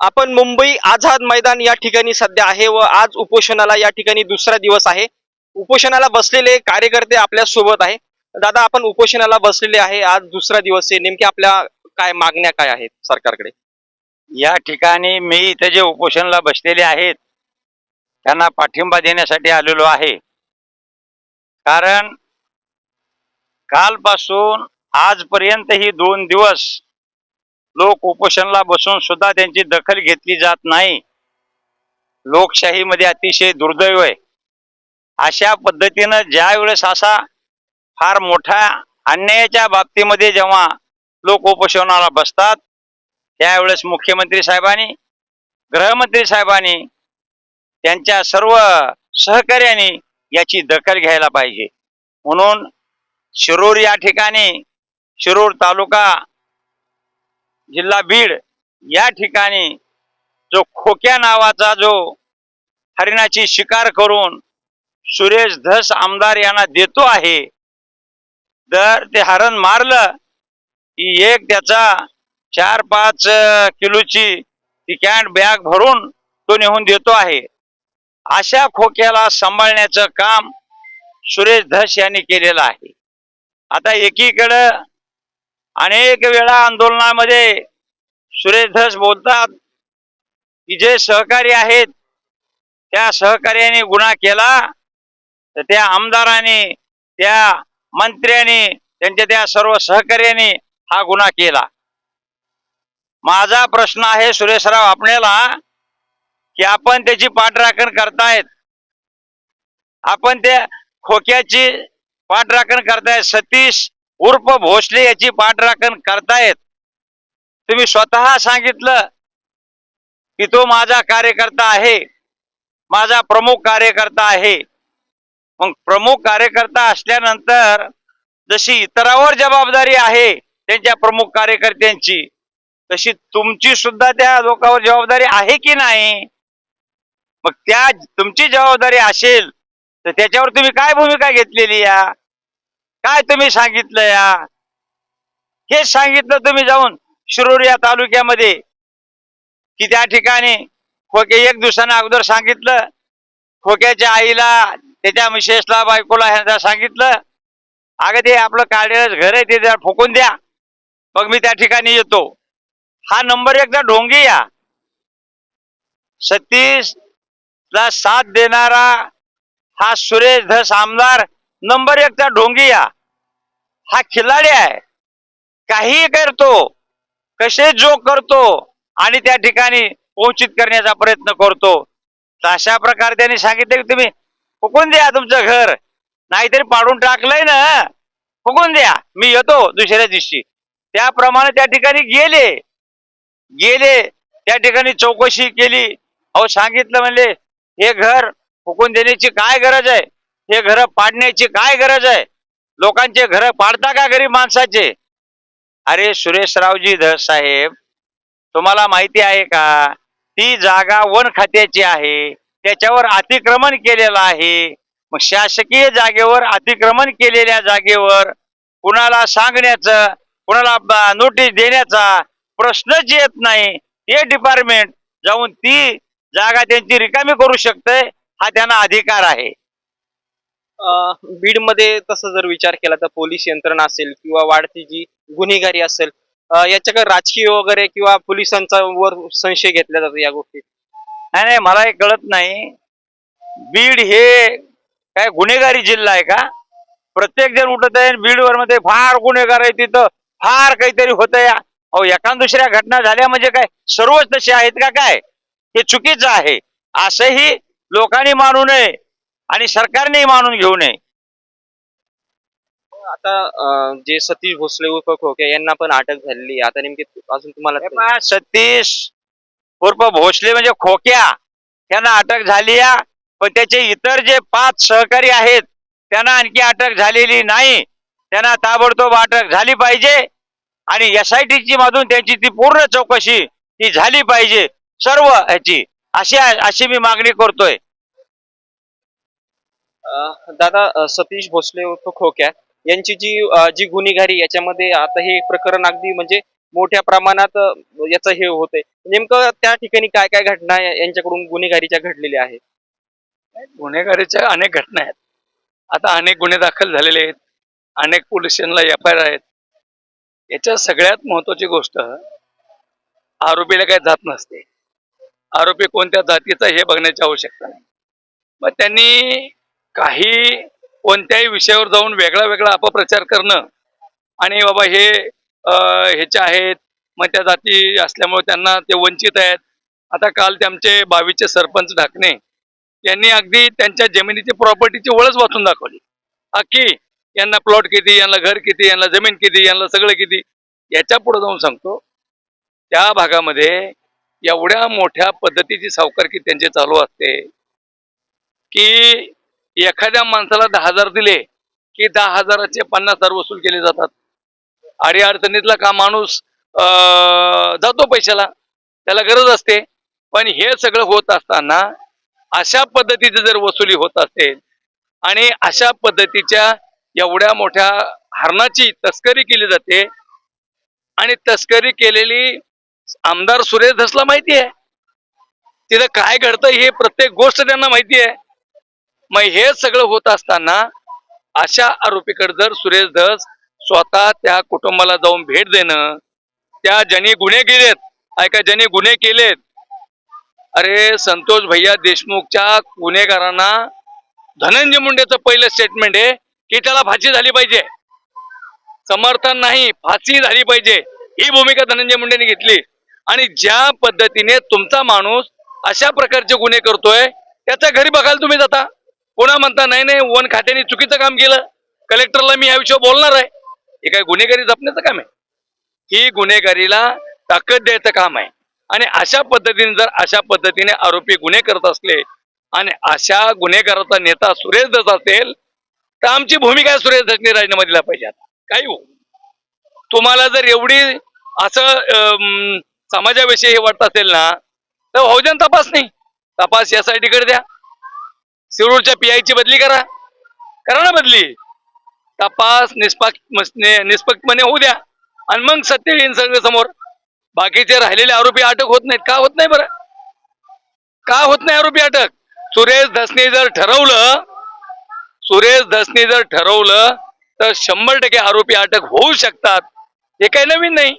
आपण मुंबई आझाद मैदान या ठिकाणी सध्या आहे व आज उपोषणाला या ठिकाणी दुसरा दिवस आहे. उपोषणाला बसलेले कार्यकर्ते आपल्यासोबत आहे. दादा आपण उपोषणाला बसलेले आहे आज दुसरा दिवस आहे. नेमके आपल्या काय मागण्या काय आहेत सरकारकडे? या ठिकाणी मी इथे जे उपोषणाला बसलेले आहेत त्यांना पाठिंबा देण्यासाठी आलेलो आहे. कारण कालपासून आजपर्यंत ही दोन दिवस लोक उपोषणला बसून सुद्धा त्यांची दखल घेतली जात नाही. लोकशाहीमध्ये अतिशय दुर्दैव आहे. अशा पद्धतीनं ज्या वेळेस असा फार मोठा अन्यायाच्या बाबतीमध्ये जेव्हा लोक उपोषणाला बसतात त्यावेळेस मुख्यमंत्री साहेबांनी गृहमंत्री साहेबांनी त्यांच्या सर्व सहकार्याने याची दखल घ्यायला पाहिजे. म्हणून शिरूर या ठिकाणी शिरूर तालुका जिल्हा बीड या ठिकाणी जो खोक्या नावाचा जो हरिणाची शिकार करून सुरेश धस आमदार यांना देतो आहे तर ते हरण मारलं की एक त्याचा चार पाच किलोची ती कॅन्ट बॅग भरून तो नेहून देतो आहे. अशा खोक्याला सांभाळण्याचं काम सुरेश धस यांनी केलेलं आहे. आता एकीकडं अनेक वेळा आंदोलनामध्ये सुरेश धस बोलतात की जे सहकारी आहेत त्या सहकार्याने गुन्हा केला तर त्या आमदाराने त्या मंत्र्याने त्यांच्या त्या सर्व सहकार्याने हा गुन्हा केला. माझा प्रश्न आहे सुरेशराव आपल्याला की आपण त्याची पाठराखण करतायत. आपण त्या खोक्याची पाठराखण करतायत. सतीश उर्फ भोसले याची पाठराखण करतायत. तुम्ही स्वतः सांगितलं की तो माझा कार्यकर्ता आहे. माझा प्रमुख कार्यकर्ता आहे. मग प्रमुख कार्यकर्ता असल्यानंतर जशी इतरावर जबाबदारी आहे त्यांच्या प्रमुख कार्यकर्त्यांची तशी तुमची सुद्धा त्या लोकांवर जबाबदारी आहे की नाही? मग त्या तुमची जबाबदारी असेल तर त्याच्यावर तुम्ही काय भूमिका घेतलेली या? काय तुम्ही सांगितलं या? हे सांगितलं तुम्ही जाऊन शिरूर या तालुक्यामध्ये. कि त्या ठिकाणी खोके एक दिवसानं अगोदर सांगितलं. खोक्याच्या आईला त्याच्या मिसेसला बायकोला ह्यांना सांगितलं. अगं ते आपलं काढलेलं घर आहे ते जरा फुकून द्या. मग मी त्या ठिकाणी येतो. हा नंबर एकदा ढोंगी या. सतीश ला साथ देणारा हा सुरेश धस आमदार नंबर एकदा ढोंगी या. हा खिलाडी आहे. काही करतो कसे जो करतो आणि त्या ठिकाणी पोचित करण्याचा प्रयत्न करतो. तर अशा प्रकारे त्यांनी सांगितले की तुम्ही फुकून द्या तुमचं घर. नाहीतरी पाडून टाकलंय ना. फुकून द्या. मी येतो दुसऱ्या दिवशी. त्याप्रमाणे त्या ठिकाणी गेले. गेले त्या ठिकाणी चौकशी केली. अहो सांगितलं म्हणले हे घर फुकून देण्याची काय गरज आहे? हे घर पाडण्याची काय गरज आहे? लोकांचे घर पाडता का गरीब माणसाचे? अरे सुरेशरावजी धस साहेब तुम्हाला माहिती आहे का? ती जागा वन खात्याची आहे त्याच्यावर अतिक्रमण केलेलं आहे. मग शासकीय जागेवर अतिक्रमण केलेल्या जागेवर कुणाला सांगण्याचं कुणाला नोटीस देण्याचा प्रश्नच येत नाही. ते डिपार्टमेंट जाऊन ती जागा त्यांची रिकामी करू शकते हा त्यांना अधिकार आहे. बीडमध्ये तसं जर विचार केला तर पोलीस यंत्रणा असेल किंवा वाढती जी गुन्हेगारी असेल याच्याकडे राजकीय वगैरे किंवा पोलिसांचा वर संशय घेतला जातो या गोष्टीत? नाही नाही मला हे कळत नाही. बीड हे काय गुन्हेगारी जिल्हा आहे का? प्रत्येक जण उठत आहे बीडवर मध्ये फार गुन्हेगार आहे तिथं. फार काहीतरी होत या अहो एका दुसऱ्या घटना झाल्या म्हणजे काय? सर्वच तसे आहेत का काय? हे चुकीचं आहे. असंही लोकांनी मानू नये. आणि सरकारनेही मानून घेऊ नये. आता अं, जे सतीश भोसले उर्फ खोके यांना पण अटक झालेली आहे. आता नेमकी अजून तुम्हाला हे पहा, सतीश उर्फ भोसले म्हणजे खोक्या. त्यांना अटक झाली आहे. पण त्याचे इतर जे पाच सहकारी आहेत त्यांना आणखी अटक झालेली नाही. त्यांना ताबडतोब अटक झाली पाहिजे आणि एस आय टी मधून त्यांची ती पूर्ण चौकशी ती झाली पाहिजे सर्व ह्याची. अशी अशी मी मागणी करतोय. दादा सतीश भोसले उर्फ खोक्या यांची जी जी गुन्हेगारी याच्यामध्ये आता हे प्रकरण अगदी म्हणजे मोठ्या प्रमाणात याचं हे होते नेमकं त्या ठिकाणी काय काय घटना यांच्याकडून गुन्हेगारीच्या घडलेल्या आहेत? गुन्हेगारीच्या अनेक घटना आहेत. आता अनेक गुन्हे दाखल झालेले आहेत. अनेक पोलीस स्टेशनला एफ आय आर आहेत. याच्या सगळ्यात महत्वाची गोष्ट आरोपीला काही जात नसते. आरोपी कोणत्या जातीचा हे बघण्याची आवश्यकता नाही. मग त्यांनी काही कोणत्याही विषयावर जाऊन वेगळा वेगळा अपप्रचार करणं आणि बाबा हे ह्याचे आहेत मग त्या जाती असल्यामुळे त्यांना ते वंचित आहेत. आता काल ते आमचे बावीचे सरपंच ढाकणे यांनी अगदी त्यांच्या जमिनीची प्रॉपर्टीची वळच वाचून दाखवली. अख्खी यांना प्लॉट किती यांना घर किती यांना जमीन किती यांना सगळं किती याच्यापुढे जाऊन सांगतो. त्या भागामध्ये एवढ्या मोठ्या पद्धतीची सावकारकी त्यांची चालू असते की एखाद्या माणसाला दहा हजार दिले की दहा हजाराचे पन्नास हजार वसूल केले जातात. अडी अडचणीतला का माणूस अं, जातो पैशाला त्याला गरज असते. पण हे सगळं होत असताना अशा पद्धतीची जर वसुली होत असेल आणि अशा पद्धतीच्या एवढ्या मोठ्या हरणाची तस्करी केली जाते आणि तस्करी केलेली आमदार सुरेश धसला माहिती आहे. तिथं काय घडतं हे प्रत्येक गोष्ट त्यांना माहिती आहे. मग हे सगळं होत असताना अशा आरोपीकडे जर सुरेश धस स्वतः त्या कुटुंबाला जाऊन भेट देणं त्या ज्यांनी गुन्हे केलेत ऐका ज्यांनी गुन्हे केलेत अरे संतोष भैया देशमुखच्या गुन्हेगारांना धनंजय मुंडेचं पहिलं स्टेटमेंट आहे की त्याला फाशी झाली पाहिजे. समर्थन नाही फाशी झाली पाहिजे. ही भूमिका धनंजय मुंडेने घेतली. आणि ज्या पद्धतीने तुमचा माणूस अशा प्रकारचे गुन्हे करतोय त्याच्या घरी बघायला तुम्ही जाता. पुन्हा म्हणता नाही नाही वन खात्याने चुकीचं काम केलं. कलेक्टरला मी याविषयी बोलणार आहे. हे काय गुन्हेगारी जपण्याचं काम आहे? ही गुन्हेगारीला ताकद द्यायचं काम आहे. आणि अशा पद्धतीने जर अशा पद्धतीने आरोपी गुन्हे करत असले आणि अशा गुन्हेगाराचा नेता सुरेश दस असेल तर आमची भूमिका सुरेश दसने राजीनामा दिला पाहिजे आता. काही हो. तुम्हाला जर एवढी असं समाजाविषयी हे वाटत असेल ना तर बहुजन तपासणी. तपास नाही तपास या कडे द्या. शिरूरच्या पी ची बदली करा. करा ना बदली. तपास निष्पक्ष निष्पक्षपणे होऊ द्या. आणि मग सत्य येईन सगळं समोर बाकीचे राहिलेले आरोपी अटक होत नाहीत. का होत नाही बरं? का होत नाही आरोपी अटक? सुरेश धसने जर ठरवलं सुरेश धसने जर ठरवलं तर शंभर टक्के आरोपी अटक होऊ शकतात. हे काही नवीन नाही.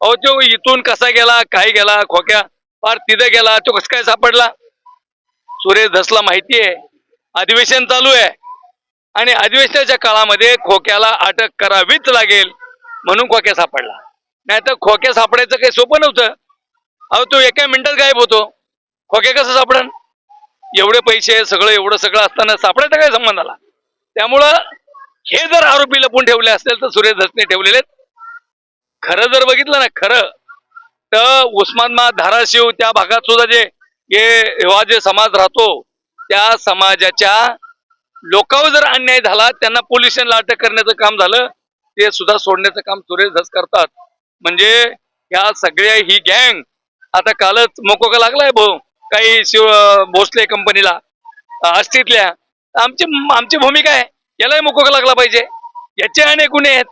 अहो तो इथून कसा गेला काय गेला खोक्या फार तिथं गेला तो कसा काय सापडला? सुरेश धसला माहिती आहे अधिवेशन चालू आहे आणि अधिवेशनाच्या काळामध्ये खोक्याला अटक करावीच लागेल म्हणून खोक्या सापडला नाही तर खोक्या सापडायचं काही सोपं नव्हतं अहो तो एका मिनिटात गायब होतो खोक्या कसं सापडन एवढे पैसे सगळं एवढं सगळं असताना सापडायचा काय संबंध आला त्यामुळं हे जर आरोपी लपून ठेवले असतील तर सुरेश धसने ठेवलेले आहेत. खरं जर बघितलं ना खरं तर उस्मानमा धाराशिव त्या भागात सुद्धा जे हे हा जे समाज राहतो त्या समाजाच्या लोकांवर जर अन्याय झाला त्यांना पोलिसांना अटक करण्याचं काम झालं ते सुद्धा सोडण्याचं काम सुरेश धस करतात. म्हणजे या सगळ्या ही गँग आता कालच मोकोका लागलाय भाऊ. काही शिव भोसले कंपनीला अस्थितल्या आमची आमची भूमिका आहे. यालाही मोकोका लागला पाहिजे. याचे अनेक गुन्हे आहेत.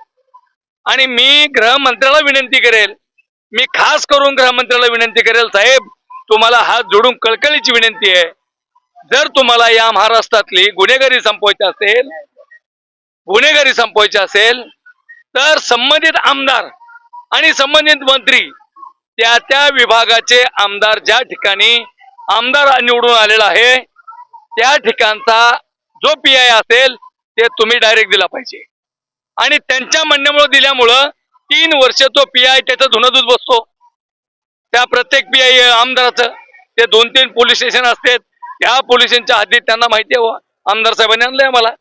आणि मी गृहमंत्र्याला विनंती करेल. मी खास करून गृहमंत्र्याला विनंती करेल साहेब तुम्हाला हात जोडून कळकळीची विनंती आहे. जर तुम्हाला या महाराष्ट्रातली गुन्हेगारी संपवायची असेल गुन्हेगारी संपवायची असेल तर संबंधित आमदार आणि संबंधित मंत्री त्या त्या विभागाचे आमदार ज्या ठिकाणी आमदार निवडून आलेला आहे त्या ठिकाणचा जो पी आय असेल ते तुम्ही डायरेक्ट दिला पाहिजे. आणि त्यांच्या म्हणण्यामुळे दिल्यामुळं तीन वर्ष तो पी आय त्याचं धुनदूत दूध बसतो. त्या प्रत्येक पी आय आमदाराचं ते दोन तीन पोलीस स्टेशन असतात त्या पोलिसांच्या हद्दीत त्यांना माहिती आहे बुवा, आमदार साहेबांनी आणलंय मला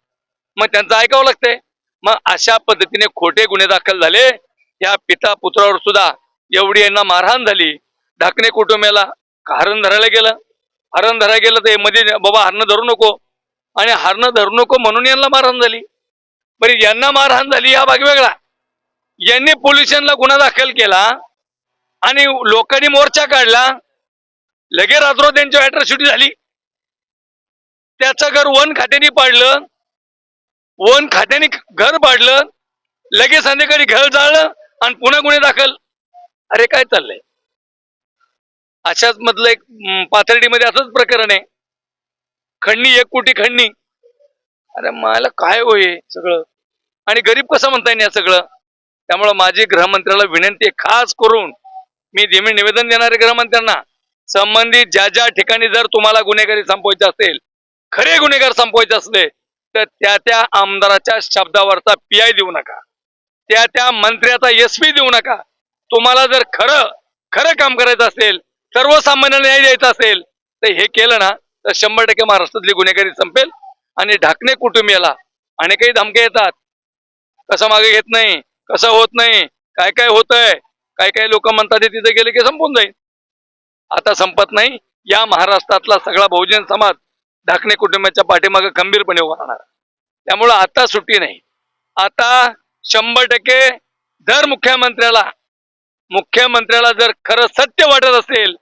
मग त्यांचं ऐकावं लागतंय. मग अशा पद्धतीने खोटे गुन्हे दाखल झाले. या पिता पुत्रावर सुद्धा एवढी यांना मारहाण झाली. ढाकणे कुटुंबियाला हरण धरायला गेलं. हरण धरायला गेलं तर मध्ये बाबा हरणं धरू नको. आणि हरणं धरू नको म्हणून यांना मारहाण झाली. बरे यांना मारहाण झाली हा भाग वेगळा. यांनी पोलिसांना गुन्हा दाखल केला आणि लोकांनी मोर्चा काढला. लगे रात्रो त्यांची अॅट्रॉसिटी झाली. त्याचं घर वन खात्याने पाडलं. वन खात्याने घर पाडलं. लगेच संध्याकाळी घर जाळलं आणि पुन्हा गुन्हे दाखल. अरे काय चाललंय? अशाच मधलं एक पाथर्डीमध्ये असंच प्रकरण आहे. खंडणी एक कोटी खंडणी. अरे मला काय होय सगळं? आणि गरीब कसं म्हणता येईल या सगळं? त्यामुळं माझी गृहमंत्र्याला विनंती आहे खास करून मी धीमे निवेदन देणार आहे गृहमंत्र्यांना संबंधित ज्या ज्या ठिकाणी जर तुम्हाला गुन्हेगारी संपवायचे असेल खरे गुन्हेगार संपवायचे असले तर त्या त्या आमदाराच्या शब्दावरचा पीआय देऊ नका. त्या त्या मंत्र्याचा एस पी देऊ नका. तुम्हाला जर खरं खरं काम करायचं असेल सर्वसामान्य न्याय द्यायचा असेल तर हे केलं ना तर शंभर टक्के महाराष्ट्रातली गुन्हेगारी संपेल आणि ढाकणे कुटुंबियाला अनेकही धमके येतात. कसं मागे घेत नाही कसं होत नाही काय काय होतंय काय काय लोक म्हणतात तिथे गेले की संपून जाईल. आता संपत नाही. या महाराष्ट्रातला सगळा बहुजन समाज ढाकणे कुटुंबाच्या पाठीमागे खंबीरपणे उभा राहणार. त्यामुळं आता सुट्टी नाही. आता शंभर टक्के दर मुख्यमंत्र्याला मुख्यमंत्र्याला जर खरं सत्य वाटत असेल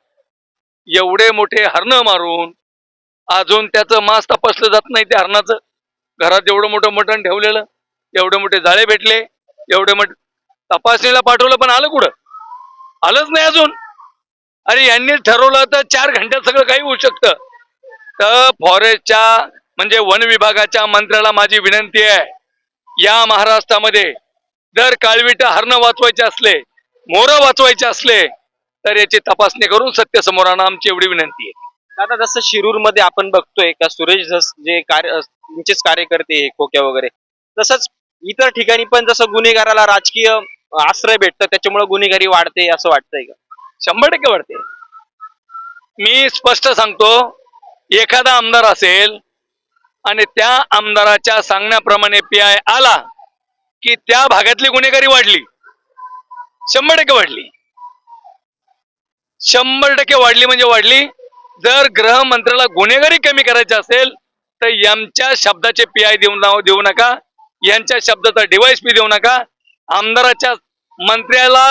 एवढे मोठे हरणं मारून अजून त्याचं मांस तपासलं जात नाही त्या हरणाचं. घरात एवढं मोठं मटण ठेवलेलं एवढे मोठे जाळे भेटले एवढे मोठे तपासणीला पाठवलं पण आलं कुठं? आलंच नाही अजून. अरे यांनी ठरवलं तर चार घंट्यात सगळं काही होऊ शकतं. तर फॉरेस्टच्या म्हणजे वन विभागाच्या मंत्र्याला माझी विनंती आहे या महाराष्ट्रामध्ये जर काळविट हरणं वाचवायचे असले मोरं वाचवायचे असले तर याची तपासणी करून सत्य समोर आणा आमची एवढी विनंती आहे. आता जसं शिरूरमध्ये आपण बघतोय का सुरेश धस जे कार्य तुमचेच कार्यकर्ते खोक्या वगैरे तसंच इतर ठिकाणी पण जसं गुन्हेगाराला राजकीय आश्रय भेटतं त्याच्यामुळे गुन्हेगारी वाढते असं वाटतंय का? शंभर टक्के वाढते. मी स्पष्ट सांगतो एखादा आमदार असेल आणि त्या आमदाराच्या सांगण्याप्रमाणे पी आय आला की त्या भागातली गुन्हेगारी वाढली. शंभर टक्के वाढली. शंभर टक्के वाढली म्हणजे वाढली. जर गृहमंत्र्याला गुन्हेगारी कमी करायची असेल तर यांच्या शब्दाचे पी आय देऊ देऊ नका. यांच्या शब्दाचा डिवाइस पी देऊ नका. आमदाराच्या मंत्र्याला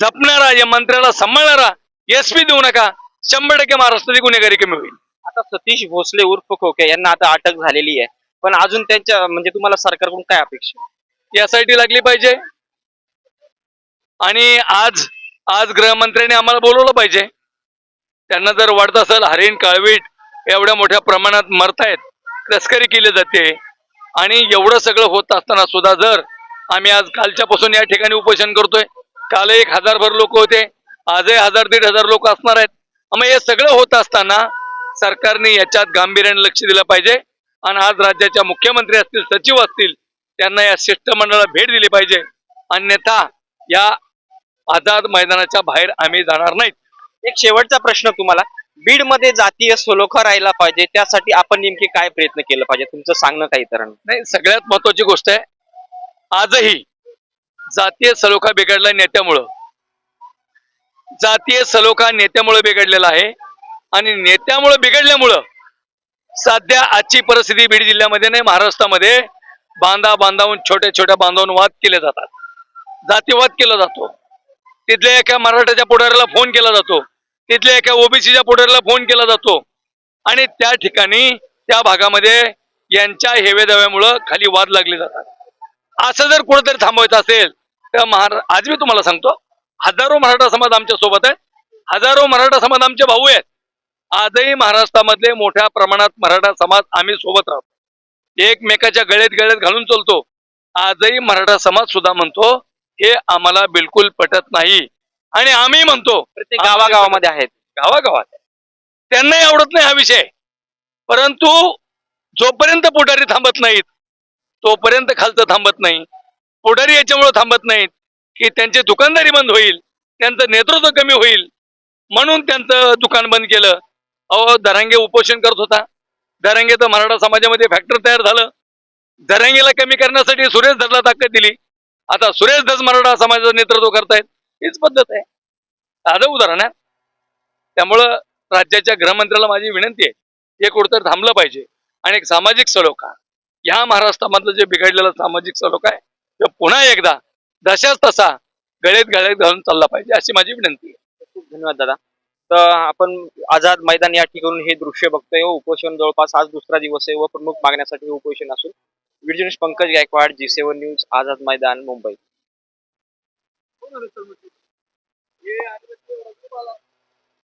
जपणारा या मंत्र्याला सांभाळणारा एस पी देऊ नका. शंभर टक्के महाराष्ट्राची गुन्हेगारी कमी होईल. आता सतीश भोसले उर्फ खोके यांना आता अटक झालेली आहे. पण अजून त्यांच्या म्हणजे तुम्हाला सरकारकडून काय अपेक्षा यासाठी लागली पाहिजे. आणि आज आज गृहमंत्र्यांनी आम्हाला बोलवलं पाहिजे. त्यांना जर वाटत असेल हरिण काळवीट एवढ्या मोठ्या प्रमाणात मरतायत तस्करी केली जाते. आणि एवढं सगळं होत असताना सुद्धा जर आम्ही आज कालच्यापासून या ठिकाणी उपोषण करतोय काल एक हजारभर लोक होते आजही हजार दीड हजार लोक असणार आहेत. मग हे सगळं होत असताना सरकारने याच्यात गांभीर्याने लक्ष दिलं पाहिजे. आणि आज राज्याच्या मुख्यमंत्री असतील सचिव असतील त्यांना या शिष्टमंडळाला भेट दिली पाहिजे. अन्यथा या आझाद मैदानाच्या बाहेर आम्ही जाणार नाहीत. एक शेवटचा प्रश्न तुम्हाला. बीडमध्ये जातीय सलोखा राहायला पाहिजे त्यासाठी आपण नेमके काय प्रयत्न केलं पाहिजे? तुमचं सांगणं काही तर. नाही सगळ्यात महत्वाची गोष्ट आहे आजही जातीय सलोखा बिघडला नेत्यामुळं. जातीय सलोखा नेत्यामुळे बिघडलेला आहे. आणि नेत्यामुळं बिघडल्यामुळं सध्या आजची परिस्थिती बीड जिल्ह्यामध्ये नाही महाराष्ट्रामध्ये बांधा बांधावून छोट्या छोट्या बांधावून वाद केले जातात. जातीवाद केला जातो. तिथल्या एका मराठाच्या पुढाऱ्याला फोन केला जातो. तिथल्या एका ओबीसीच्या पुढाऱ्याला फोन केला जातो. आणि त्या ठिकाणी त्या भागामध्ये यांच्या हेवेदाव्यामुळं खाली वाद लागले जातात. असं जर कुठेतरी थांबवायचं असेल तर महारा आज मी तुम्हाला सांगतो हजारो मराठा समाज आमच्यासोबत आहे. हजारो मराठा समाज आमचे भाऊ आहेत. आजही महाराष्ट्रामधले मोठ्या प्रमाणात मराठा समाज आम्ही सोबत राहतो. एकमेकाच्या गळ्यात गळ्यात घालून चालतो. आजही मराठा समाज सुद्धा म्हणतो हे आम्हाला बिलकुल पटत नाही. आणि आम्ही म्हणतो प्रत्येक गावागावामध्ये आहेत. गावागावात त्यांनाही आवडत नाही हा विषय. परंतु जोपर्यंत पुढारी थांबत नाहीत तोपर्यंत खालचं थांबत नाही पुढारी याच्यामुळे थांबत नाहीत की त्यांची दुकानदारी बंद होईल त्यांचं नेतृत्व कमी होईल म्हणून त्यांचं दुकान बंद केलं अहो दरांगे उपोषण करत होता. दरांगे तर मराठा समाजामध्ये फॅक्टर तयार झालं. दरांगेला कमी करण्यासाठी सुरेश धसला ताकद दिली. आता सुरेश धस मराठा समाजाचं नेतृत्व करतायत. हीच पद्धत आहे. साधं उदाहरण आहे. त्यामुळं राज्याच्या गृहमंत्र्याला माझी विनंती आहे हे कुठंतरी थांबलं पाहिजे. आणि एक सामाजिक सलोखा. ह्या महाराष्ट्रामधलं जे बिघडलेलं सामाजिक सलोखा आहे ते पुन्हा एकदा जशाच तसा गळेत गळ्यात घालून चालला पाहिजे अशी माझी विनंती आहे. खूप धन्यवाद दादा. तर आपण आझाद मैदान या ठिकाणून हे दृश्य बघतोय. हो, उपोषण जवळपास आज दुसरा दिवस आहे. व प्रमुख मागण्यासाठी हे उपोषण असून video Pankaj Gaikwad G seven news Azad Maidan Mumbai.